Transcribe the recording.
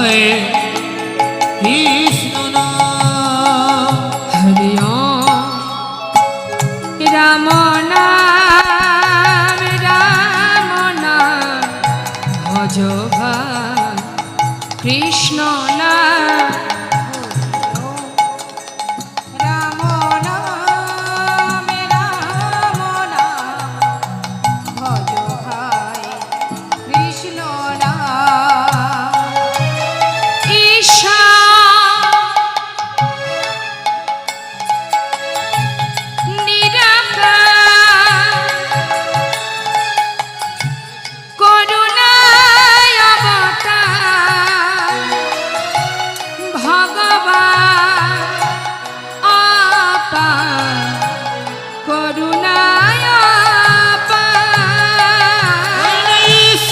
ভাই কৃষ্ণ হরি রাম নাম রাম নাম কৃষ্ণ নাম Bye.